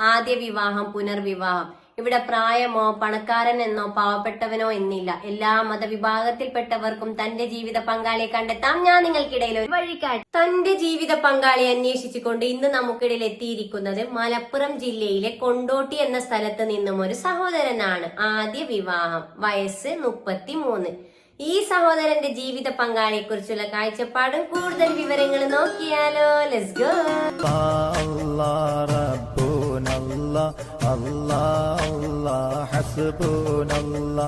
ആദ്യ വിവാഹം പുനർവിവാഹം. ഇവിടെ പ്രായമോ പണക്കാരൻ എന്നോ പാവപ്പെട്ടവനോ എന്നില്ല. എല്ലാ മതവിഭാഗത്തിൽപ്പെട്ടവർക്കും തന്റെ ജീവിത പങ്കാളിയെ കണ്ടെത്താം. ഞാൻ നിങ്ങൾക്കിടയിൽ ഒരു വഴികാട്ടി തന്റെ ജീവിത പങ്കാളിയെ അന്വേഷിച്ചുകൊണ്ട് ഇന്ന് നമുക്കിടയിൽ എത്തിയിരിക്കുന്നത് മലപ്പുറം ജില്ലയിലെ കൊണ്ടോട്ടി എന്ന സ്ഥലത്ത് നിന്നും ഒരു സഹോദരനാണ്. ആദ്യ വിവാഹം വയസ്സ് മുപ്പത്തി മൂന്ന് ഈ സഹോദരന്റെ ജീവിത പങ്കാളിയെ കുറിച്ചുള്ള കാഴ്ചപ്പാടും കൂടുതൽ വിവരങ്ങൾ നോക്കിയാലോ. ലെറ്റ്സ് ഗോ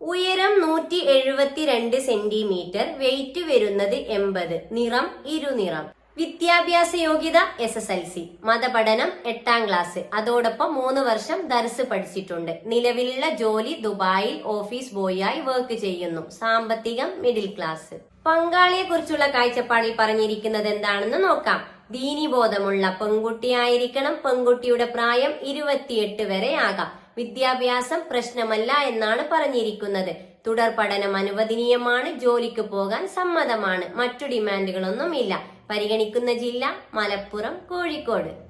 ഉയരം നൂറ്റി എഴുപത്തിരണ്ട് സെന്റിമീറ്റർ വെയിറ്റ് വരുന്നത് എൺപത് നിറം ഇരുനിറം. വിദ്യാഭ്യാസ യോഗ്യത എസ് എസ് എൽ സി മതപഠനം എട്ടാം ക്ലാസ് അതോടൊപ്പം മൂന്ന് വർഷം ദർസ് പഠിച്ചിട്ടുണ്ട്. നിലവിലുള്ള ജോലി ദുബായിൽ ഓഫീസ് ബോയായി വർക്ക് ചെയ്യുന്നു. സാമ്പത്തികം മിഡിൽ ക്ലാസ് പങ്കാളിയെ കുറിച്ചുള്ള കാഴ്ചപ്പാടിൽ പറഞ്ഞിരിക്കുന്നത് എന്താണെന്ന് നോക്കാം. ദീനിബോധമുള്ള പെൺകുട്ടിയായിരിക്കണം. പെൺകുട്ടിയുടെ പ്രായം ഇരുപത്തിയെട്ട് വരെ ആകാം. വിദ്യാഭ്യാസം പ്രശ്നമല്ല എന്നാണ് പറഞ്ഞിരിക്കുന്നത്. തുടർ പഠനം അനുവദനീയമാണ്. ജോലിക്ക് പോകാൻ സമ്മതമാണ്. മറ്റു ഡിമാൻഡുകളൊന്നുമില്ല. പരിഗണിക്കുന്ന ജില്ല മലപ്പുറം കോഴിക്കോട്.